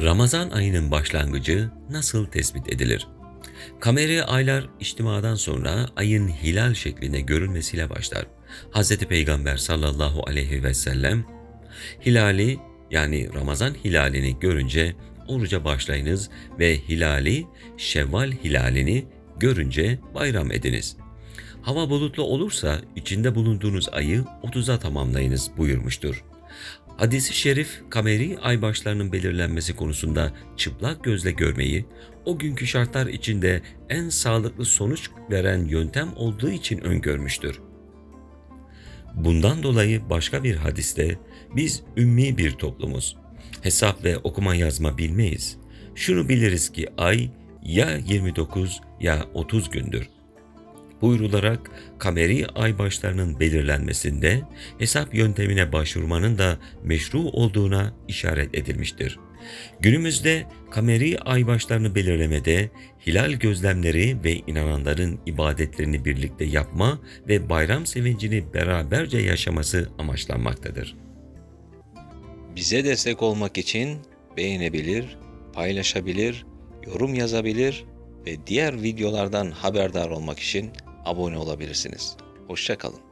Ramazan ayının başlangıcı nasıl tespit edilir? Kameri aylar içtimadan sonra ayın hilal şeklinde görülmesiyle başlar. Hz. Peygamber sallallahu aleyhi ve sellem hilali yani Ramazan hilalini görünce oruca başlayınız ve hilali Şevval hilalini görünce bayram ediniz. Hava bulutlu olursa içinde bulunduğunuz ayı 30'a tamamlayınız buyurmuştur. Hadis-i şerif kameri ay başlarının belirlenmesi konusunda çıplak gözle görmeyi, o günkü şartlar içinde en sağlıklı sonuç veren yöntem olduğu için öngörmüştür. Bundan dolayı başka bir hadiste biz ümmi bir toplumuz. Hesap ve okuma yazma bilmeyiz. Şunu biliriz ki ay ya 29 ya 30 gündür buyrularak kameri ay başlarının belirlenmesinde hesap yöntemine başvurmanın da meşru olduğuna işaret edilmiştir. Günümüzde kameri ay başlarını belirlemede hilal gözlemleri ve inananların ibadetlerini birlikte yapma ve bayram sevincini beraberce yaşaması amaçlanmaktadır. Bize destek olmak için beğenebilir, paylaşabilir, yorum yazabilir ve diğer videolardan haberdar olmak için abone olabilirsiniz. Hoşçakalın.